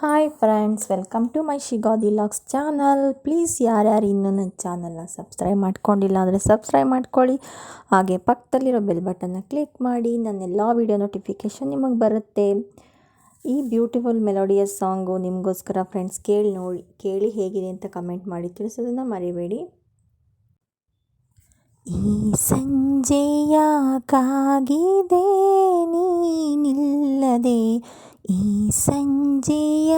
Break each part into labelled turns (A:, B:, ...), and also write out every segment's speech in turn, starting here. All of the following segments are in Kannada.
A: Hi friends welcome to my ಶಿಗಾದಿ ಲಾಕ್ಸ್ ಚಾನಲ್ ಪ್ಲೀಸ್ ಯಾರ್ಯಾರು ಇನ್ನೂ ನನ್ನ ಚಾನಲ್ನ ಸಬ್ಸ್ಕ್ರೈಬ್ ಮಾಡ್ಕೊಂಡಿಲ್ಲ ಅಂದರೆ ಸಬ್ಸ್ಕ್ರೈಬ್ ಮಾಡ್ಕೊಳ್ಳಿ. ಹಾಗೆ ಪಕ್ಕದಲ್ಲಿರೋ ಬೆಲ್ ಬಟನ್ನ ಕ್ಲಿಕ್ ಮಾಡಿ. ನನ್ನೆಲ್ಲ ವೀಡಿಯೋ ನೋಟಿಫಿಕೇಷನ್ ನಿಮಗೆ ಬರುತ್ತೆ. ಈ ಬ್ಯೂಟಿಫುಲ್ ಮೆಲೋಡಿಯಸ್ ಸಾಂಗು ನಿಮಗೋಸ್ಕರ ಫ್ರೆಂಡ್ಸ್ ಕೇಳಿ ನೋಡಿ, ಕೇಳಿ ಹೇಗಿದೆ ಅಂತ ಕಮೆಂಟ್ ಮಾಡಿ ತಿಳಿಸೋದನ್ನು ಮರಿಬೇಡಿ. ಈ ಸಂಜೆಯ ಕಾಗಿದೆ ನೀನಿಲ್ಲದೆ ಈ ಸಂಜೆಯಾಕಾಗಿದೆ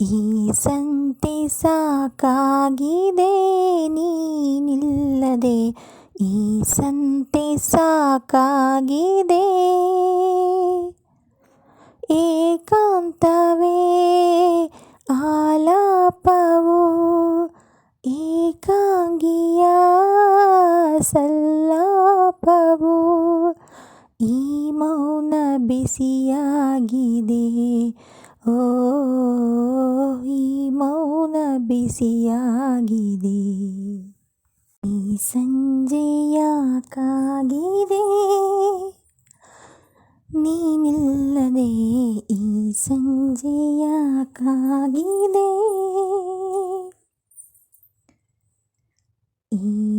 A: ಈ ಸಂತೆ ಸಾಕಾಗಿದೆ ನೀನಿಲ್ಲದೆ. ಈ ಸಂತೆ ಸಾಕಾಗಿದೆ. ಏಕಾಂತವೇ ಆಲಾಪವು ಏಕಾಂಗಿಯ ಸಲ್ಲಾಪವು. ಈ ಮೌನ ಬಿಸಿಯಾಗಿದೆ. ಓ, ಈ ಮೌನ ಬಿಸಿಯಾಗಿದೆ. ಈ ಸಂಜೆಯ ಕಾಗಿದೆ ನೀನಿಲ್ಲದೆ ಈ ಸಂಜೆಯ ಕಾಗಿದೆ ಈ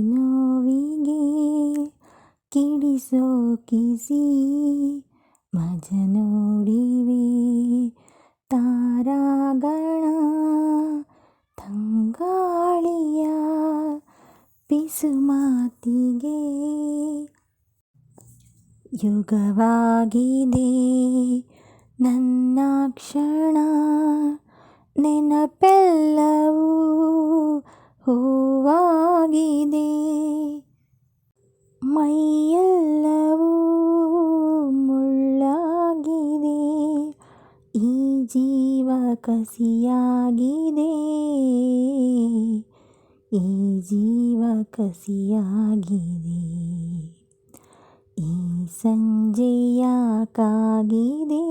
A: ಕಿಡಿಸೋ ಕಿಸಿ ಮಜ ನೋಡಿವೆ. ತಾರಾಗಣ ತಂಗಾಳಿಯ ಪಿಸು ಮಾತಿಗೆ. ಯುಗವಾಗಿದೆ ನನ್ನ ಕ್ಷಣ ನೆನಪೆಲ್ಲವೂ ಹೂವಾಗಿದೆ. ಮೈಯೆಲ್ಲವೂ ಕಸಿಯಾಗಿದೆ. ಈ ಜೀವ ಕಸಿಯಾಗಿದೆ. ಈ ಸಂಜೆಯ ಕಾಗಿದೆ.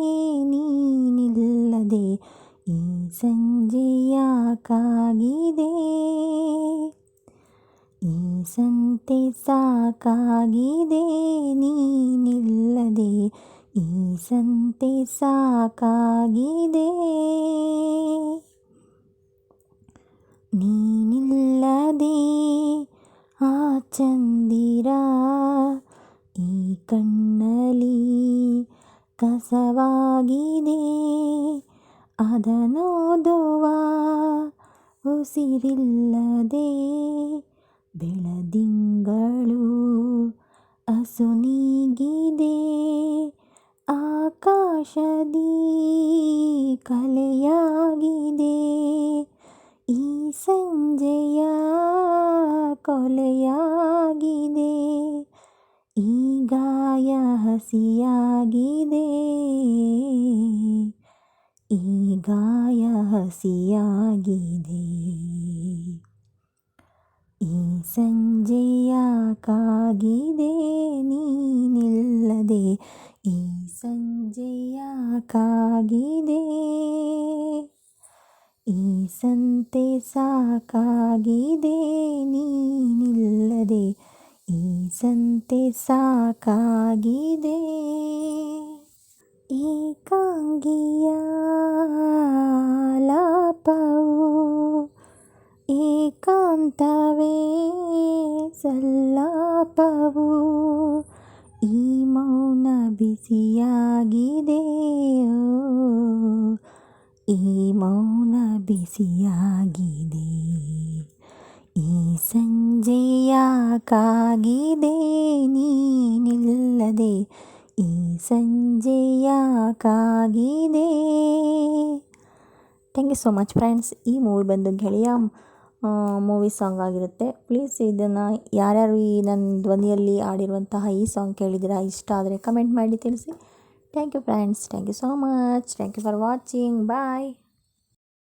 A: ನೀನಿಲ್ಲದೆ ಈ ಸಂಜೆಯ ಕಾಗಿದೆ. ಈ ಸಂತೆ ಸಾಕಾಗಿದೆ. ನೀನಿಲ್ಲದೆ ಈ ಸಂತೆ ಸಾಕಾಗಿದೆ. ನೀನಿಲ್ಲದೆ ಆ ಚಂದಿರ ಈ ಕಣ್ಣಲ್ಲಿ ಕಸವಾಗಿದೆ. ಅದನೋದುವ ಉಸಿರಿಲ್ಲದೆ ಬೆಳದಿಂಗಳು ಅಸುನೀಗಿದೆ ಆಕಾಶದಿ ಕಲೆಯಾಗಿದೆ. ಈ ಸಂಜೆಯ ಕೊಲೆಯಾಗಿದೆ. ಈ ಗಾಯ ಹಸಿಯಾಗಿದೆ. ಈ ಗಾಯ ಹಸಿಯಾಗಿದೆ. ಈ ಸಂಜೆಯ ಕಾಗಿದೆ, ನೀನಿಲ್ಲದೆ. ಈ ಸಂಜೆಯ ಕಾಗಿದೆ, ಈ ಸಂತೆ ಸಾಕಾಗಿದೆ, ನೀನಿಲ್ಲದೆ. ಈ ಸಂತೆ ಸಾಕಾಗಿದೆ. ಏಕಾಂಗಿಯ ಲಾಪವು ಏಕಾಂತವೇ ಸಲ್ಲಾಪವು ಈ ಮೌನ ಬಿಸಿಯಾಗಿದೆ ಈ ಮೌನ ಬಿಸಿಯಾಗಿದೆ ಈ ಸಂಜೆಯ ಕಾಗಿದೆ ನೀನಿಲ್ಲದೆ, ಈ ಸಂಜೆಯ ಕಾಗಿದೆ. Thank you so much friends ಈ ಮೂವಿ ಬಂದು ಗೆಳೆಯ ಮೂವಿ ಸಾಂಗ್ ಆಗಿರುತ್ತೆ. ಪ್ಲೀಸ್ ಇದನ್ನು ಯಾರ್ಯಾರು ಈ ನನ್ನ ಧ್ವನಿಯಲ್ಲಿ ಆಡಿರುವಂತಹ ಈ ಸಾಂಗ್ ಕೇಳಿದ್ದೀರಾ, ಇಷ್ಟ ಆದರೆ ಕಮೆಂಟ್ ಮಾಡಿ ತಿಳಿಸಿ. Thank you friends thank you so much thank you for watching bye